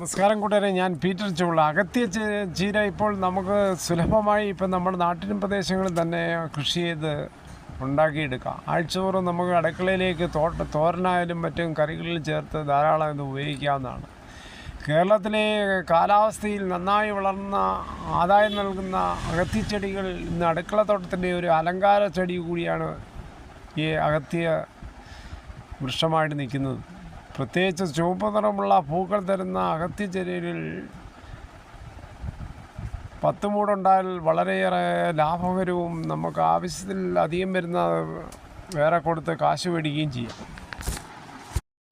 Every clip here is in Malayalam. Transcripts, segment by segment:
നമസ്കാരം കൂട്ടുകാരെ ഞാൻ പീറ്റർ ചൂള. അകത്തിയ ചീര ഇപ്പോൾ നമുക്ക് സുലഭമായി ഇപ്പം നമ്മുടെ നാട്ടിൻ പ്രദേശങ്ങളിൽ തന്നെ കൃഷി ചെയ്ത് ഉണ്ടാക്കിയെടുക്കാം. ആഴ്ചതോറും നമുക്ക് അടുക്കളയിലേക്ക് തോട്ട തോരനായാലും മറ്റും കറികളിൽ ചേർത്ത് ധാരാളം ഇത് ഉപയോഗിക്കാവുന്നതാണ്. കേരളത്തിലെ കാലാവസ്ഥയിൽ നന്നായി വളർന്ന ആദായം നൽകുന്ന അകത്തിച്ചെടികൾ ഇന്ന് അടുക്കളത്തോട്ടത്തിന്റെ ഒരു അലങ്കാര ചെടി കൂടിയാണ് ഈ അകത്തിയ വൃക്ഷമായിട്ട് നിൽക്കുന്നത്. പ്രത്യേകിച്ച് ചുവപ്പ് നിറമുള്ള പൂക്കൾ തരുന്ന അകത്തിച്ചെടിയിൽ പത്ത് മൂടുണ്ടായാൽ വളരെയേറെ ലാഭകരവും നമുക്ക് ആവശ്യത്തിൽ അധികം വരുന്ന വേറെ കൊടുത്ത് കാശ് മേടിക്കുകയും ചെയ്യാം.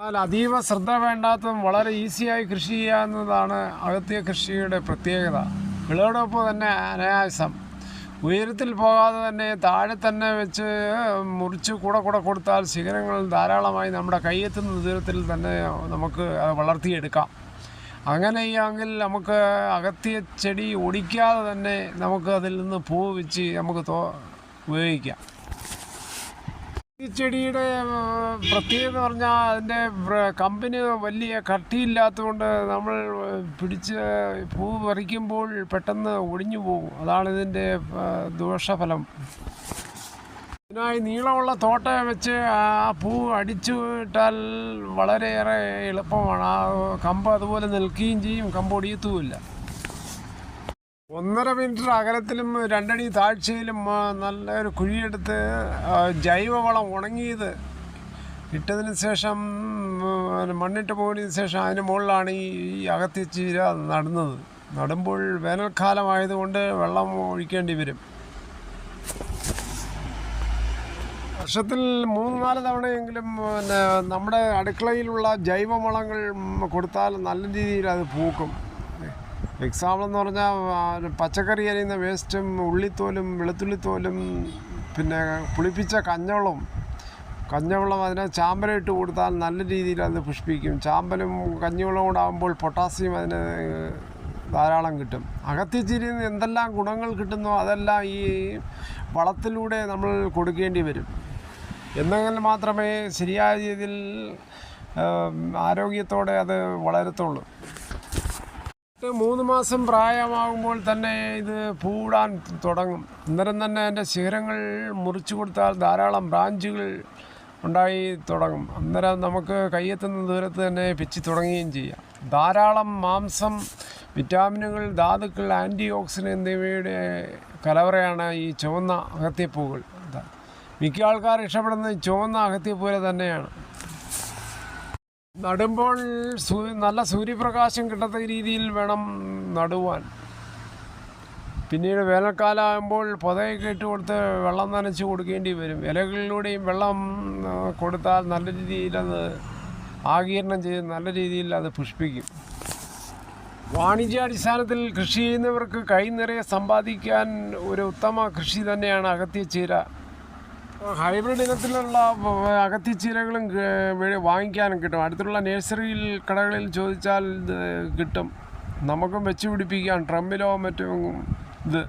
എന്നാൽ അതീവ ശ്രദ്ധ വേണ്ടാത്തതും വളരെ ഈസിയായി കൃഷി ചെയ്യാവുന്നതാണ് അകത്തിയ കൃഷിയുടെ പ്രത്യേകത. വിളയോടൊപ്പം തന്നെ അനായാസം. ഉയരത്തിൽ പോകാതെ തന്നെ താഴെ തന്നെ വെച്ച് മുറിച്ച് കൂടെ കൂടെ കൊടുത്താൽ ശിഖരങ്ങൾ ധാരാളമായി നമ്മുടെ കൈയെത്തുന്ന ദൂരത്തിൽ തന്നെ നമുക്ക് അത് വളർത്തിയെടുക്കാം. അങ്ങനെയാണെങ്കിൽ നമുക്ക് അകത്തിയ ചെടി ഒടിക്കാതെ തന്നെ നമുക്ക് അതിൽ നിന്ന് പൂ വെച്ച് നമുക്ക് ഉപയോഗിക്കാം. ഈ ചെടിയുടെ പ്രത്യേകത പറഞ്ഞാൽ അതിന്റെ കമ്പിന് വലിയ കട്ടിയില്ലാത്തതുകൊണ്ട് നമ്മൾ പിടിച്ച് പൂ പറിക്കുമ്പോൾ പെട്ടെന്ന് ഒടിഞ്ഞു പോകും. അതാണ് ഇതിന്റെ ദോഷഫലം. ഇതിനായി നീളമുള്ള തോട്ട വെച്ച് ആ പൂ അടിച്ചു വിട്ടാൽ വളരെയേറെ എളുപ്പമാണ്. ആ കമ്പ് അതുപോലെ നിൽക്കുകയും ചെയ്യും. കമ്പ് ഒടിയത്തുമില്ല. ഒന്നര മീറ്റർ അകലത്തിലും രണ്ടടി താഴ്ചയിലും നല്ലൊരു കുഴിയെടുത്ത് ജൈവവളം ഉണങ്ങിയത്. ഇട്ടതിന് ശേഷം മണ്ണിട്ട് പോയതിന് ശേഷം അതിന് മുകളിലാണ് ഈ അകത്തി ചീര നടുന്നത്. നടുമ്പോൾ വേനൽക്കാലമായതുകൊണ്ട് വെള്ളം ഒഴിക്കേണ്ടി വരും. വർഷത്തിൽ മൂന്ന് നാല് തവണയെങ്കിലും പിന്നെ നമ്മുടെ അടുക്കളയിലുള്ള ജൈവവളങ്ങൾ കൊടുത്താൽ നല്ല രീതിയിൽ അത് പൂക്കും. എക്സാമ്പിൾ എന്ന് പറഞ്ഞാൽ പച്ചക്കറി അരിയുന്ന വേസ്റ്റും ഉള്ളിത്തോലും വെളുത്തുള്ളിത്തോലും പിന്നെ പുളിപ്പിച്ച കഞ്ഞവെള്ളം കഞ്ഞവെള്ളം അതിനെ ചാമ്പലിട്ട് കൊടുത്താൽ നല്ല രീതിയിൽ അത് പുഷ്പിക്കും. ചാമ്പലും കഞ്ഞിവെള്ളം കൂടെ ആകുമ്പോൾ പൊട്ടാസ്യം അതിന് ധാരാളം കിട്ടും. അകത്തിച്ചിരി എന്തെല്ലാം ഗുണങ്ങൾ കിട്ടുന്നോ അതെല്ലാം ഈ വളത്തിലൂടെ നമ്മൾ കൊടുക്കേണ്ടി വരും. എന്നെങ്കിൽ മാത്രമേ ശരിയായ രീതിയിൽ ആരോഗ്യത്തോടെ അത് വളരത്തുള്ളൂ. മൂന്ന് മാസം പ്രായമാകുമ്പോൾ തന്നെ ഇത് പൂടാൻ തുടങ്ങും. അന്നേരം തന്നെ അതിന്റെ ശിഖരങ്ങൾ മുറിച്ചു കൊടുത്താൽ ധാരാളം ബ്രാഞ്ചുകൾ ഉണ്ടായി തുടങ്ങും. അന്നേരം നമുക്ക് കയ്യെത്തുന്ന ദൂരത്ത് തന്നെ പിച്ചി തുടങ്ങുകയും ചെയ്യാം. ധാരാളം മാംസം വിറ്റാമിനുകൾ ധാതുക്കൾ ആന്റി ഓക്സിഡൻ എന്നിവയുടെ കലവറയാണ് ഈ ചുവന്ന അകത്തിയപ്പൂകൾ. മിക്ക ആൾക്കാർ ഇഷ്ടപ്പെടുന്നത് ചുവന്ന അകത്തിയപ്പൂരെ തന്നെയാണ്. നടുമ്പോൾ നല്ല സൂര്യപ്രകാശം കിട്ടത്തക്ക രീതിയിൽ വേണം നടുവാൻ. പിന്നീട് വേനൽക്കാലമാകുമ്പോൾ പുതയൊക്കെ ഇട്ട് കൊടുത്ത് വെള്ളം നനച്ച് കൊടുക്കേണ്ടി വരും. ഇലകളിലൂടെയും വെള്ളം കൊടുത്താൽ നല്ല രീതിയിൽ അത് ആകീരണം ചെയ്ത് നല്ല രീതിയിൽ അത് പുഷ്പിക്കും. വാണിജ്യാടിസ്ഥാനത്തിൽ കൃഷി ചെയ്യുന്നവർക്ക് കൈ നിറയെ സമ്പാദിക്കാൻ ഒരു ഉത്തമ കൃഷി തന്നെയാണ് അകത്തിയ ചീര. ഹൈബ്രിഡ് ഇനത്തിലുള്ള അകത്തിച്ചീരകളും വാങ്ങിക്കാനും കിട്ടും. അടുത്തുള്ള നേഴ്സറിയിൽ കടകളിൽ ചോദിച്ചാൽ ഇത് കിട്ടും. നമുക്കും വെച്ച് പിടിപ്പിക്കാം ഡ്രമ്മിലോ മറ്റും ഇത്